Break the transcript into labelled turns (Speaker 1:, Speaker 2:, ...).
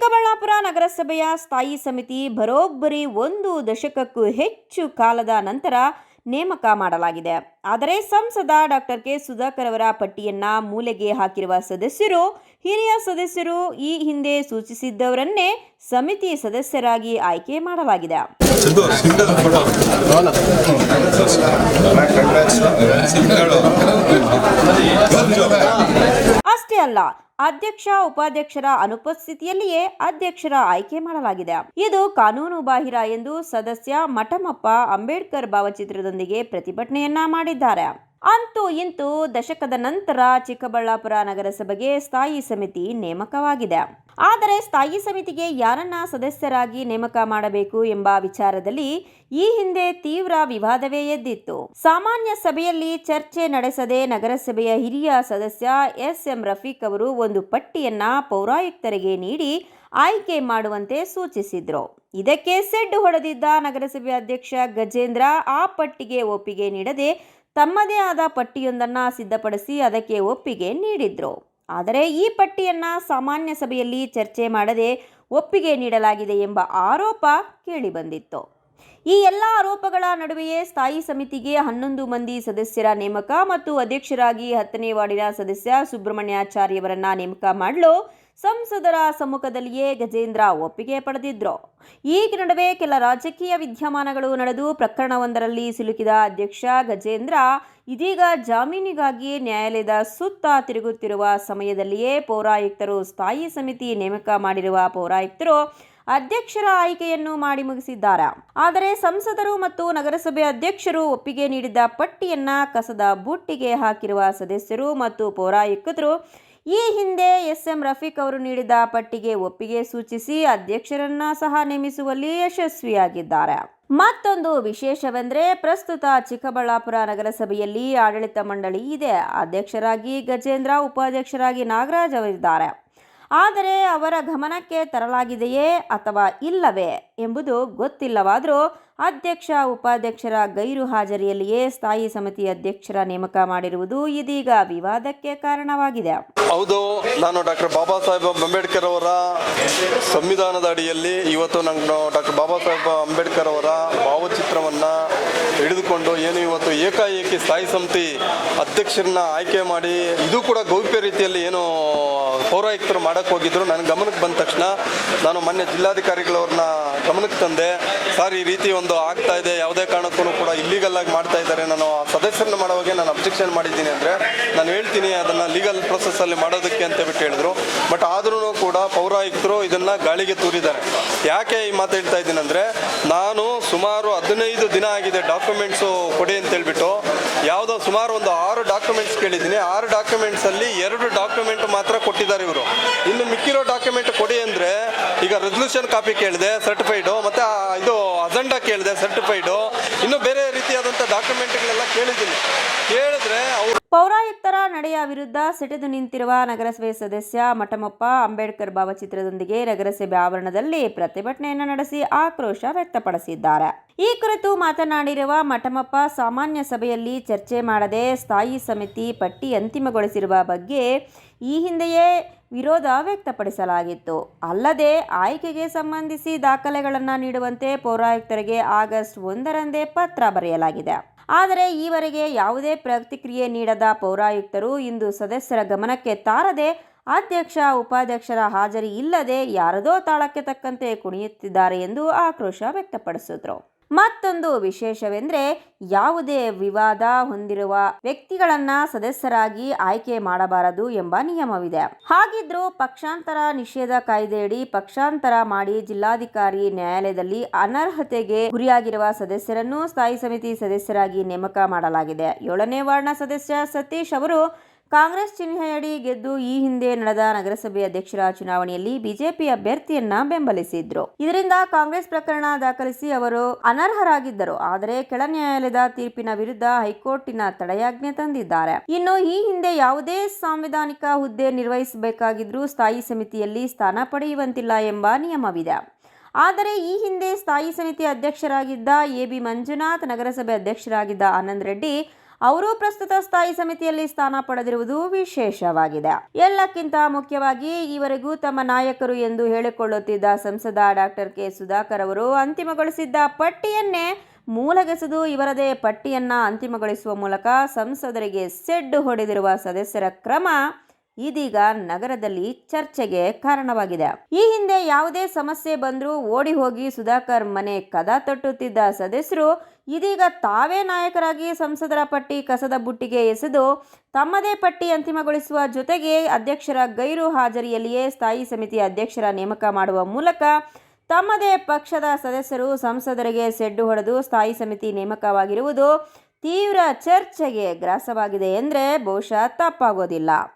Speaker 1: ಚಿಕ್ಕಬಳ್ಳಾಪುರ ನಗರಸಭೆಯ ಸ್ಥಾಯಿ ಸಮಿತಿ ಬರೋಬ್ಬರಿ ಒಂದು ದಶಕಕ್ಕೂ ಹೆಚ್ಚು ಕಾಲದ ನಂತರ ನೇಮಕ ಮಾಡಲಾಗಿದೆ. ಆದರೆ ಸಂಸದ ಡಾಕ್ಟರ್ ಕೆ. ಸುಧಾಕರ್ ಅವರ ಪಟ್ಟಿಯನ್ನ ಮೂಲೆಗೆ ಹಾಕಿರುವ ಸದಸ್ಯರು, ಹಿರಿಯ ಸದಸ್ಯರು ಈ ಹಿಂದೆ ಸೂಚಿಸಿದ್ದವರನ್ನೇ ಸಮಿತಿ ಸದಸ್ಯರಾಗಿ ಆಯ್ಕೆ ಮಾಡಲಾಗಿದೆ. ಅಲ್ಲ. ಅಧ್ಯಕ್ಷ, ಉಪಾಧ್ಯಕ್ಷರ ಅನುಪಸ್ಥಿತಿಯಲ್ಲಿಯೇ ಅಧ್ಯಕ್ಷರ ಆಯ್ಕೆ ಮಾಡಲಾಗಿದೆ. ಇದು ಕಾನೂನು ಬಾಹಿರ ಎಂದು ಸದಸ್ಯ ಮಠಮಪ್ಪ ಅಂಬೇಡ್ಕರ್ ಭಾವಚಿತ್ರದೊಂದಿಗೆ ಪ್ರತಿಭಟನೆಯನ್ನ ಮಾಡಿದ್ದಾರೆ. ಅಂತೂ ಇಂತೂ ದಶಕದ ನಂತರ ಚಿಕ್ಕಬಳ್ಳಾಪುರ ನಗರಸಭೆಗೆ ಸ್ಥಾಯಿ ಸಮಿತಿ ನೇಮಕವಾಗಿದೆ. ಆದರೆ ಸ್ಥಾಯಿ ಸಮಿತಿಗೆ ಯಾರನ್ನ ಸದಸ್ಯರಾಗಿ ನೇಮಕ ಮಾಡಬೇಕು ಎಂಬ ವಿಚಾರದಲ್ಲಿ ಈ ಹಿಂದೆ ತೀವ್ರ ವಿವಾದವೇ ಎದ್ದಿತ್ತು. ಸಾಮಾನ್ಯ ಸಭೆಯಲ್ಲಿ ಚರ್ಚೆ ನಡೆಸದೆ ನಗರಸಭೆಯ ಹಿರಿಯ ಸದಸ್ಯ ಎಸ್ ಎಂ ರಫೀಕ್ ಅವರು ಒಂದು ಪಟ್ಟಿಯನ್ನ ಪೌರಾಯುಕ್ತರಿಗೆ ನೀಡಿ ಆಯ್ಕೆ ಮಾಡುವಂತೆ ಸೂಚಿಸಿದ್ರು. ಇದಕ್ಕೆ ಸೆಡ್ಡು ಹೊಡೆದಿದ್ದ ನಗರಸಭೆ ಅಧ್ಯಕ್ಷ ಗಜೇಂದ್ರ ಆ ಪಟ್ಟಿಗೆ ಒಪ್ಪಿಗೆ ನೀಡದೆ ತಮ್ಮದೇ ಆದ ಪಟ್ಟಿಯೊಂದನ್ನ ಸಿದ್ಧಪಡಿಸಿ ಅದಕ್ಕೆ ಒಪ್ಪಿಗೆ ನೀಡಿದ್ರು. ಆದರೆ ಈ ಪಟ್ಟಿಯನ್ನ ಸಾಮಾನ್ಯ ಸಭೆಯಲ್ಲಿ ಚರ್ಚೆ ಮಾಡದೆ ಒಪ್ಪಿಗೆ ನೀಡಲಾಗಿದೆ ಎಂಬ ಆರೋಪ ಕೇಳಿಬಂದಿತ್ತು. ಈ ಎಲ್ಲ ಆರೋಪಗಳ ನಡುವೆಯೇ ಸ್ಥಾಯಿ ಸಮಿತಿಗೆ ಹನ್ನೊಂದು ಮಂದಿ ಸದಸ್ಯರ ನೇಮಕ ಮತ್ತು ಅಧ್ಯಕ್ಷರಾಗಿ ಹತ್ತನೇ ವಾರ್ಡಿನ ಸದಸ್ಯ ಸುಬ್ರಹ್ಮಣ್ಯಾಚಾರ್ಯವರನ್ನ ನೇಮಕ ಮಾಡಲು ಸಂಸದರ ಸಮ್ಮುಖದಲ್ಲಿಯೇ ಗಜೇಂದ್ರ ಒಪ್ಪಿಗೆ ಪಡೆದಿದ್ರು. ಈಗ ನಡುವೆ ಕೆಲ ರಾಜಕೀಯ ವಿದ್ಯಮಾನಗಳು ನಡೆದು ಪ್ರಕರಣವೊಂದರಲ್ಲಿ ಸಿಲುಕಿದ ಅಧ್ಯಕ್ಷ ಗಜೇಂದ್ರ ಇದೀಗ ಜಾಮೀನಿಗಾಗಿ ನ್ಯಾಯಾಲಯದ ಸುತ್ತ ತಿರುಗುತ್ತಿರುವ ಸಮಯದಲ್ಲಿಯೇ ಪೌರಾಯುಕ್ತರು ಸ್ಥಾಯಿ ಸಮಿತಿ ನೇಮಕ ಮಾಡಿರುವ ಪೌರಾಯುಕ್ತರು ಅಧ್ಯಕ್ಷರ ಆಯ್ಕೆಯನ್ನು ಮಾಡಿ ಮುಗಿಸಿದ್ದಾರೆ. ಆದರೆ ಸಂಸದರು ಮತ್ತು ನಗರಸಭೆ ಅಧ್ಯಕ್ಷರು ಒಪ್ಪಿಗೆ ನೀಡಿದ್ದ ಪಟ್ಟಿಯನ್ನ ಕಸದ ಬುಟ್ಟಿಗೆ ಹಾಕಿರುವ ಸದಸ್ಯರು ಮತ್ತು ಪೌರಾಯುಕ್ತರು ಈ ಹಿಂದೆ ಎಸ್ ಎಂ ರಫೀಕ್ ಅವರು ನೀಡಿದ ಪಟ್ಟಿಗೆ ಒಪ್ಪಿಗೆ ಸೂಚಿಸಿ ಅಧ್ಯಕ್ಷರನ್ನ ಸಹ ನೇಮಿಸುವಲ್ಲಿ ಯಶಸ್ವಿಯಾಗಿದ್ದಾರೆ. ಮತ್ತೊಂದು ವಿಶೇಷವೆಂದರೆ ಪ್ರಸ್ತುತ ಚಿಕ್ಕಬಳ್ಳಾಪುರ ನಗರಸಭೆಯಲ್ಲಿ ಆಡಳಿತ ಮಂಡಳಿ ಇದೆ. ಅಧ್ಯಕ್ಷರಾಗಿ ಗಜೇಂದ್ರ, ಉಪಾಧ್ಯಕ್ಷರಾಗಿ ನಾಗರಾಜ್ ಅವರಿದ್ದಾರೆ. ಆದರೆ ಅವರ ಗಮನಕ್ಕೆ ತರಲಾಗಿದೆಯೇ ಅಥವಾ ಇಲ್ಲವೇ? ಎಂಬುದು ಗೊತ್ತಿಲ್ಲವಾದರೂ ಅಧ್ಯಕ್ಷ, ಉಪಾಧ್ಯಕ್ಷರ ಗೈರು ಹಾಜರಿಯಲ್ಲಿಯೇ ಸ್ಥಾಯಿ ಸಮಿತಿ ಅಧ್ಯಕ್ಷರ ನೇಮಕ ಮಾಡಿರುವುದು ಇದೀಗ ವಿವಾದಕ್ಕೆ ಕಾರಣವಾಗಿದೆ.
Speaker 2: ಹೌದು, ನಾನು ಡಾಕ್ಟರ್ ಬಾಬಾ ಸಾಹೇಬ್ ಅಂಬೇಡ್ಕರ್ ಅವರ ಸಂವಿಧಾನದ ಅಡಿಯಲ್ಲಿ ಇವತ್ತು ನಾನು ಡಾಕ್ಟರ್ ಬಾಬಾ ಸಾಹೇಬ್ ಅಂಬೇಡ್ಕರ್ ಅವರ ಭಾವಚಿತ್ರವನ್ನ ಹಿಡಿದುಕೊಂಡು ಏನು ಇವತ್ತು ಏಕಾಏಕಿ ಸ್ಥಾಯಿ ಸಮಿತಿ ಅಧ್ಯಕ್ಷರನ್ನ ಆಯ್ಕೆ ಮಾಡಿ ಇದು ಕೂಡ ಗೌಪ್ಯ ರೀತಿಯಲ್ಲಿ ಏನು ಪೌರಾಯುಕ್ತರು ಮಾಡಕ್ಕೆ ಹೋಗಿದ್ರು. ನನ್ನ ಗಮನಕ್ಕೆ ಬಂದ ತಕ್ಷಣ ನಾನು ಮೊನ್ನೆ ಜಿಲ್ಲಾಧಿಕಾರಿಗಳವ್ರನ್ನ ಗಮನಕ್ಕೆ ತಂದೆ, ಸರ್, ಈ ರೀತಿ ಒಂದು ಆಗ್ತಾ ಇದೆ, ಯಾವುದೇ ಕಾರಣಕ್ಕೂ ಕೂಡ ಇಲ್ಲಿಗಲ್ ಆಗಿ ಮಾಡ್ತಾ ಇದ್ದಾರೆ. ನಾನು ಆ ಸದಸ್ಯರನ್ನ ಮಾಡೋವಾಗೆ ನಾನು ಅಬ್ಜೆಕ್ಷನ್ ಮಾಡಿದ್ದೀನಿ ಅಂದರೆ, ನಾನು ಹೇಳ್ತೀನಿ ಅದನ್ನು ಲೀಗಲ್ ಪ್ರೊಸೆಸ್ಸಲ್ಲಿ ಮಾಡೋದಕ್ಕೆ ಅಂತ ಬಿಟ್ಟು ಹೇಳಿದ್ರು. ಬಟ್ ಆದ್ರೂ ಕೂಡ ಪೌರಾಯುಕ್ತರು ಇದನ್ನು ಗಾಳಿಗೆ ತೂರಿದ್ದಾರೆ. ಯಾಕೆ ಈ ಮಾತು ಹೇಳ್ತಾ ಇದ್ದೀನಿ ಅಂದರೆ, ನಾನು ಸುಮಾರು ಹದಿನೈದು ದಿನ ಆಗಿದೆ ಡಾಕ್ಯುಮೆಂಟ್ಸು ಕೊಡಿ ಅಂತ ಹೇಳ್ಬಿಟ್ಟು. ಯಾವುದೋ ಸುಮಾರು ಒಂದು ಆರು ಡಾಕ್ಯುಮೆಂಟ್ಸ್ ಕೇಳಿದ್ದೀನಿ. ಆರು ಡಾಕ್ಯುಮೆಂಟ್ಸಲ್ಲಿ ಎರಡು ಡಾಕ್ಯುಮೆಂಟ್ ಮಾತ್ರ ಕೊಟ್ಟಿದ್ದಾರೆ ಇವರು. ಇನ್ನು ಮಿಕ್ಕಿರೋ ಡಾಕ್ಯುಮೆಂಟ್ ಕೊಡಿ ಅಂದರೆ, ಈಗ ರೆಸಲ್ಯೂಷನ್ ಕಾಪಿ ಕೇಳಿದೆ ಸರ್ಟಿಫೈಡು ಮತ್ತು ಆ ಇದು ಅಜೆಂಡಾ ಕೇಳಿದೆ, ಸರ್ಟಿಫೈಡು. ಇನ್ನು ಬೇರೆ ರೀತಿಯಾದಂಥ ಡಾಕ್ಯುಮೆಂಟ್ಗಳೆಲ್ಲ ಕೇಳಿದ್ದೀನಿ. ಕೇಳಿದ್ರೆ ಅವರು
Speaker 1: ಪೌರಾಯುಕ್ತರ ನಡೆಯ ವಿರುದ್ಧ ಸೆಟೆದು ನಿಂತಿರುವ ನಗರಸಭೆ ಸದಸ್ಯ ಮಠಮಪ್ಪ ಅಂಬೇಡ್ಕರ್ ಭಾವಚಿತ್ರದೊಂದಿಗೆ ನಗರಸಭೆ ಆವರಣದಲ್ಲಿ ಪ್ರತಿಭಟನೆಯನ್ನು ನಡೆಸಿ ಆಕ್ರೋಶ ವ್ಯಕ್ತಪಡಿಸಿದ್ದಾರೆ. ಈ ಕುರಿತು ಮಾತನಾಡಿರುವ ಮಠಮಪ್ಪ ಸಾಮಾನ್ಯ ಸಭೆಯಲ್ಲಿ ಚರ್ಚೆ ಮಾಡದೆ ಸ್ಥಾಯಿ ಸಮಿತಿ ಪಟ್ಟಿ ಅಂತಿಮಗೊಳಿಸಿರುವ ಬಗ್ಗೆ ಈ ಹಿಂದೆಯೇ ವಿರೋಧ ವ್ಯಕ್ತಪಡಿಸಲಾಗಿತ್ತು. ಅಲ್ಲದೆ ಆಯ್ಕೆಗೆ ಸಂಬಂಧಿಸಿ ದಾಖಲೆಗಳನ್ನು ನೀಡುವಂತೆ ಪೌರಾಯುಕ್ತರಿಗೆ ಆಗಸ್ಟ್ ಒಂದರಂದೇ ಪತ್ರ ಬರೆಯಲಾಗಿದೆ. ಆದರೆ ಈವರೆಗೆ ಯಾವುದೇ ಪ್ರತಿಕ್ರಿಯೆ ನೀಡದ ಪೌರಾಯುಕ್ತರು ಇಂದು ಸದಸ್ಯರ ಗಮನಕ್ಕೆ ತಾರದೆ ಅಧ್ಯಕ್ಷ, ಉಪಾಧ್ಯಕ್ಷರ ಹಾಜರಿ ಇಲ್ಲದೆ ಯಾರದೋ ತಾಳಕ್ಕೆ ತಕ್ಕಂತೆ ಕುಣಿಯುತ್ತಿದ್ದಾರೆ ಎಂದು ಆಕ್ರೋಶ ವ್ಯಕ್ತಪಡಿಸಿದ್ರು. ಮತ್ತೊಂದು ವಿಶೇಷವೆಂದರೆ ಯಾವುದೇ ವಿವಾದ ಹೊಂದಿರುವ ವ್ಯಕ್ತಿಗಳನ್ನ ಸದಸ್ಯರಾಗಿ ಆಯ್ಕೆ ಮಾಡಬಾರದು ಎಂಬ ನಿಯಮವಿದೆ. ಹಾಗಿದ್ರೂ ಪಕ್ಷಾಂತರ ನಿಷೇಧ ಕಾಯ್ದೆಯಡಿ ಪಕ್ಷಾಂತರ ಮಾಡಿ ಜಿಲ್ಲಾಧಿಕಾರಿ ನ್ಯಾಯಾಲಯದಲ್ಲಿ ಅನರ್ಹತೆಗೆ ಗುರಿಯಾಗಿರುವ ಸದಸ್ಯರನ್ನು ಸ್ಥಾಯಿ ಸಮಿತಿ ಸದಸ್ಯರಾಗಿ ನೇಮಕ ಮಾಡಲಾಗಿದೆ. ಏಳನೇ ವಾರ್ಡ್ನ ಸದಸ್ಯ ಸತೀಶ್ ಅವರು ಕಾಂಗ್ರೆಸ್ ಚಿಹ್ನೆಯಡಿ ಗೆದ್ದು ಈ ಹಿಂದೆ ನಡೆದ ನಗರಸಭೆ ಅಧ್ಯಕ್ಷರ ಚುನಾವಣೆಯಲ್ಲಿ ಬಿಜೆಪಿ ಅಭ್ಯರ್ಥಿಯನ್ನ ಬೆಂಬಲಿಸಿದ್ರು. ಇದರಿಂದ ಕಾಂಗ್ರೆಸ್ ಪ್ರಕರಣ ದಾಖಲಿಸಿ ಅವರು ಅನರ್ಹರಾಗಿದ್ದರು. ಆದರೆ ಕೆಳ ನ್ಯಾಯಾಲಯದ ತೀರ್ಪಿನ ವಿರುದ್ಧ ಹೈಕೋರ್ಟಿನ ತಡೆಯಾಜ್ಞೆ ತಂದಿದ್ದಾರೆ. ಇನ್ನು ಈ ಹಿಂದೆ ಯಾವುದೇ ಸಾಂವಿಧಾನಿಕ ಹುದ್ದೆ ನಿರ್ವಹಿಸಬೇಕಾಗಿದ್ರೂ ಸ್ಥಾಯಿ ಸಮಿತಿಯಲ್ಲಿ ಸ್ಥಾನ ಪಡೆಯುವಂತಿಲ್ಲ ಎಂಬ ನಿಯಮವಿದೆ. ಆದರೆ ಈ ಹಿಂದೆ ಸ್ಥಾಯಿ ಸಮಿತಿ ಅಧ್ಯಕ್ಷರಾಗಿದ್ದ ಎ ಬಿ ಮಂಜುನಾಥ್, ನಗರಸಭೆ ಅಧ್ಯಕ್ಷರಾಗಿದ್ದ ಆನಂದ್ ರೆಡ್ಡಿ ಅವರು ಪ್ರಸ್ತುತ ಸ್ಥಾಯಿ ಸಮಿತಿಯಲ್ಲಿ ಸ್ಥಾನ ಪಡೆದಿರುವುದು ವಿಶೇಷವಾಗಿದೆ. ಎಲ್ಲಕ್ಕಿಂತ ಮುಖ್ಯವಾಗಿ ಈವರೆಗೂ ತಮ್ಮ ನಾಯಕರು ಎಂದು ಹೇಳಿಕೊಳ್ಳುತ್ತಿದ್ದ ಸಂಸದ ಡಾಕ್ಟರ್ ಕೆ. ಸುಧಾಕರ್ ಅವರು ಅಂತಿಮಗೊಳಿಸಿದ್ದ ಪಟ್ಟಿಯನ್ನೇ ಮೂಲಗೆಸದು ಇವರದೇ ಪಟ್ಟಿಯನ್ನ ಅಂತಿಮಗೊಳಿಸುವ ಮೂಲಕ ಸಂಸದರಿಗೆ ಸೆಡ್ಡು ಹೊಡೆದಿರುವ ಸದಸ್ಯರ ಕ್ರಮ ಇದೀಗ ನಗರದಲ್ಲಿ ಚರ್ಚೆಗೆ ಕಾರಣವಾಗಿದೆ. ಈ ಹಿಂದೆ ಯಾವುದೇ ಸಮಸ್ಯೆ ಬಂದರೂ ಓಡಿ ಹೋಗಿ ಸುಧಾಕರ್ ಮನೆ ಕದ ತಟ್ಟುತ್ತಿದ್ದ ಸದಸ್ಯರು ಇದೀಗ ತಾವೇ ನಾಯಕರಾಗಿ ಸಂಸದರ ಪಟ್ಟಿ ಕಸದ ಬುಟ್ಟಿಗೆ ಎಸೆದು ತಮ್ಮದೇ ಪಟ್ಟಿ ಅಂತಿಮಗೊಳಿಸುವ ಜೊತೆಗೆ ಅಧ್ಯಕ್ಷರ ಗೈರು ಹಾಜರಿಯಲ್ಲಿಯೇ ಸ್ಥಾಯಿ ಸಮಿತಿ ಅಧ್ಯಕ್ಷರ ನೇಮಕ ಮಾಡುವ ಮೂಲಕ ತಮ್ಮದೇ ಪಕ್ಷದ ಸದಸ್ಯರು ಸಂಸದರಿಗೆ ಸೆಡ್ಡು ಹೊಡೆದು ಸ್ಥಾಯಿ ಸಮಿತಿ ನೇಮಕವಾಗಿರುವುದು ತೀವ್ರ ಚರ್ಚೆಗೆ ಗ್ರಾಸವಾಗಿದೆ ಎಂದರೆ ಬಹುಶಃ ತಪ್ಪಾಗೋದಿಲ್ಲ.